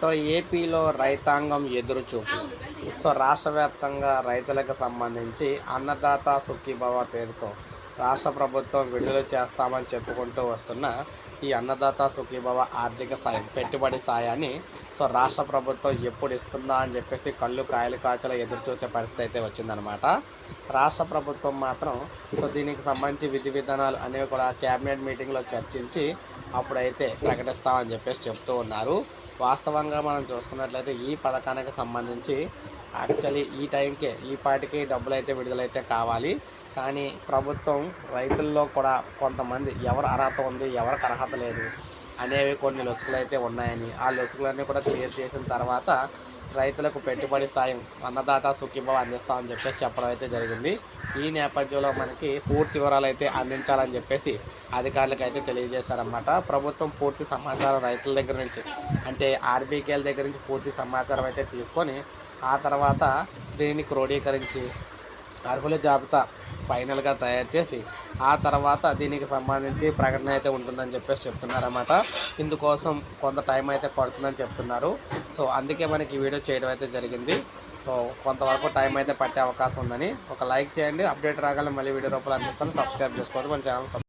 So ఏపీలో రైతాంగం ఎదురుచూపు so రాష్ట్ర వ్యాప్తంగా రైతులకు సంబంధించి అన్నదాత సుఖీభవ పేరుతో రాష్ట్ర ప్రభుత్వం విడుదల చేస్తామని చెప్పుకుంటూ వస్తున్న ఈ అన్నదాత సుఖీభవ ఆర్థిక సాయం పెట్టుబడి సాయాన్ని సో రాష్ట్ర ప్రభుత్వం ఎప్పుడు ఇస్తుందా అని చెప్పేసి కళ్ళు కాయలు కాచల ఎదురు చూసే పరిస్థితి అయితే వచ్చిందనమాట రాష్ట్ర ప్రభుత్వం మాత్రం సో దీనికి సంబంధించి విధి విధానాలు అనేవి కూడా క్యాబినెట్ మీటింగ్లో చర్చించి అప్పుడైతే ప్రకటిస్తామని చెప్పేసి చెప్తూ ఉన్నారు. వాస్తవంగా మనం చూసుకున్నట్లయితే ఈ పథకానికి సంబంధించి యాక్చువల్లీ ఈ టైంకే ఈ పాటికి డబ్బులు అయితే విడుదలైతే కావాలి. కానీ ప్రభుత్వం రైతుల్లో కూడా కొంతమంది ఎవరు అర్హత ఉంది ఎవరికి అర్హత లేదు అనేవి కొన్ని లొసుగులు అయితే ఉన్నాయని. ఆ లొసుగులన్నీ కూడా క్లియర్ చేసిన తర్వాత రైతులకు పెట్టుబడి సాయం అన్నదాత సుఖీభావ అందిస్తామని చెప్పేసి చెప్పడం అయితే జరిగింది. ఈ నేపథ్యంలో మనకి పూర్తి వివరాలు అయితే అందించాలని చెప్పేసి అధికారులకు అయితే తెలియజేశారన్నమాట. ప్రభుత్వం పూర్తి సమాచారం రైతుల దగ్గర నుంచి అంటే ఆర్బీకేల దగ్గర నుంచి పూర్తి సమాచారం అయితే తీసుకొని ఆ తర్వాత దీన్ని క్రోడీకరించి అర్హుల జాబితా ఫైనల్గా తయారు చేసి ఆ తర్వాత దీనికి సంబంధించి ప్రకటన అయితే ఉంటుందని చెప్పేసి చెప్తున్నారన్నమాట. ఇందుకోసం కొంత టైం అయితే పడుతుందని చెప్తున్నారు. సో అందుకే మనకి ఈ వీడియో చేయడం అయితే జరిగింది. సో కొంతవరకు టైం అయితే పట్టే అవకాశం ఉందని ఒక లైక్ చేయండి. అప్డేట్ రాగానే మళ్ళీ వీడియో రూపంలో అందిస్తాను. సబ్స్క్రైబ్ చేసుకోండి. మన ఛానల్